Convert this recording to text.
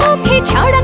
মুখে ছড়া